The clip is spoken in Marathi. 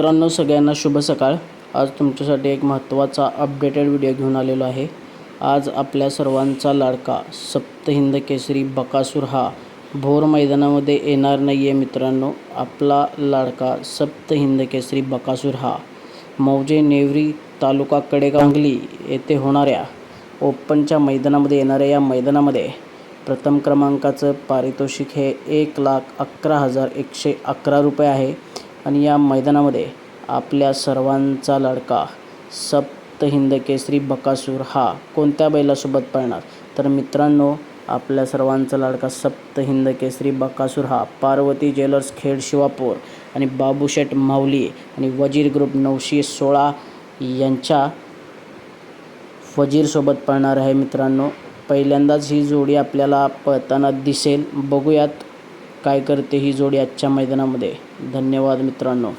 मित्रांनो सगळ्यांना शुभ सकाळ. आज तुमच्यासाठी एक महत्त्वाचा अपडेटेड व्हिडिओ घेऊन आलेलो आहे. आज आपल्या सर्वांचा लाडका सप्तहिंद केसरी बकासूर हा भोर मैदानामध्ये येणार नाही आहे मित्रांनो. आपला लाडका सप्तहिंद केसरी बकासूर हा मौजे नेवरी तालुका कडेगांगली येथे होणाऱ्या ओपनच्या मैदानामध्ये येणाऱ्या या मैदानामध्ये प्रथम क्रमांकाचं पारितोषिक हे एक लाख अकरा हजार एकशे अकरा रुपये आहे. आणि या मैदानामध्ये आपल्या सर्वांचा लाडका सप्तहिंद केसरी बकासूर हा कोणत्या बैलासोबत पळणार? तर मित्रांनो आपल्या सर्वांचा लाडका सप्तहिंद केसरी बकासूर हा पार्वती ज्वेलर्स खेड शिवापूर आणि बाबूशेठ माऊली आणि वजीर ग्रुप नऊशे सोळा यांच्या वजीरसोबत पळणार आहे मित्रांनो. पहिल्यांदाच ही जोडी आपल्याला पळताना दिसेल. बघूयात काय करते ही जोडी आजच्या मैदानामध्ये? धन्यवाद मित्रांनो.